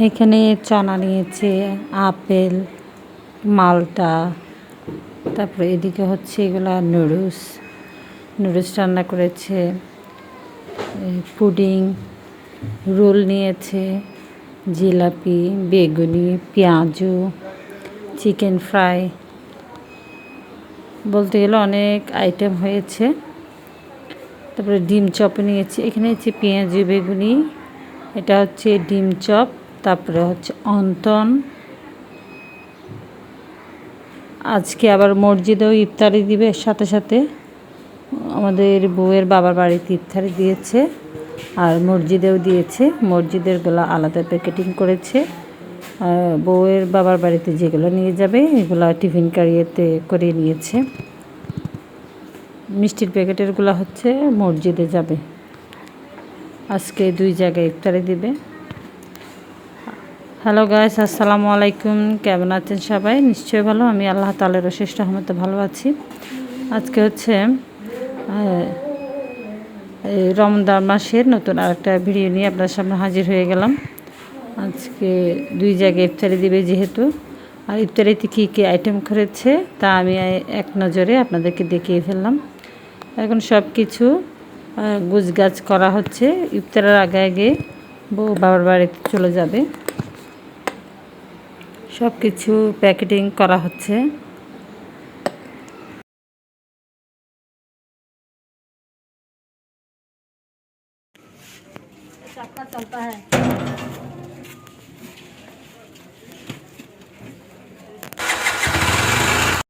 এখানে চানা নিয়েছে, আপেল, মালটা, তারপরে এদিকে হচ্ছে এগুলা নুডলস। নুডলস রান্না করেছে পুডিং, রোল নিয়েছে, জিলাপি, বেগুনি, পেঁয়াজু, চিকেন ফ্রাই। বলতে গেলে অনেক আইটেম হয়েছে। তারপরে ডিম চপ নিয়েছে, এখানে হচ্ছে পেঁয়াজু, বেগুনি, এটা হচ্ছে ডিম চপ। তারপরে হচ্ছে অন্তন। আজকে আবার মসজিদেও ইফতারি দিবে, সাথে সাথে আমাদের বউয়ের বাবার বাড়িতে ইফতারি দিয়েছে আর মসজিদেও দিয়েছে। মসজিদেরগুলা আলাদা প্যাকেটিং করেছে। বউয়ের বাবার বাড়িতে যেগুলো নিয়ে যাবে, এগুলো টিফিন কারিয়েতে করে নিয়েছে। মিষ্টির প্যাকেটেরগুলো হচ্ছে মসজিদে যাবে। আজকে দুই জায়গায় ইফতারি দিবে। হ্যালো গাইস আসসালামু আলাইকুম কেমন আছেন সবাই? নিশ্চয়ই ভালো। আমি আল্লাহ তালের অশেষ রহমতে ভালো আছি। আজকে হচ্ছে রমজান মাসের নতুন আরেকটা ভিডিও নিয়ে আপনার সামনে হাজির হয়ে গেলাম। আজকে দুই জায়গায় ইফতারি দিবে যেহেতু। আর ইফতারিতে কী কী আইটেম করেছে, তা আমি এক নজরে আপনাদেরকে দেখিয়ে ফেললাম। এখন সব কিছু গুছগাছ করা হচ্ছে। ইফতারের আগে আগে বউ বাবার বাড়িতে চলে যাবে। সব কিছু প্যাকেটিং করা হচ্ছে। চলতা হ্যাঁ।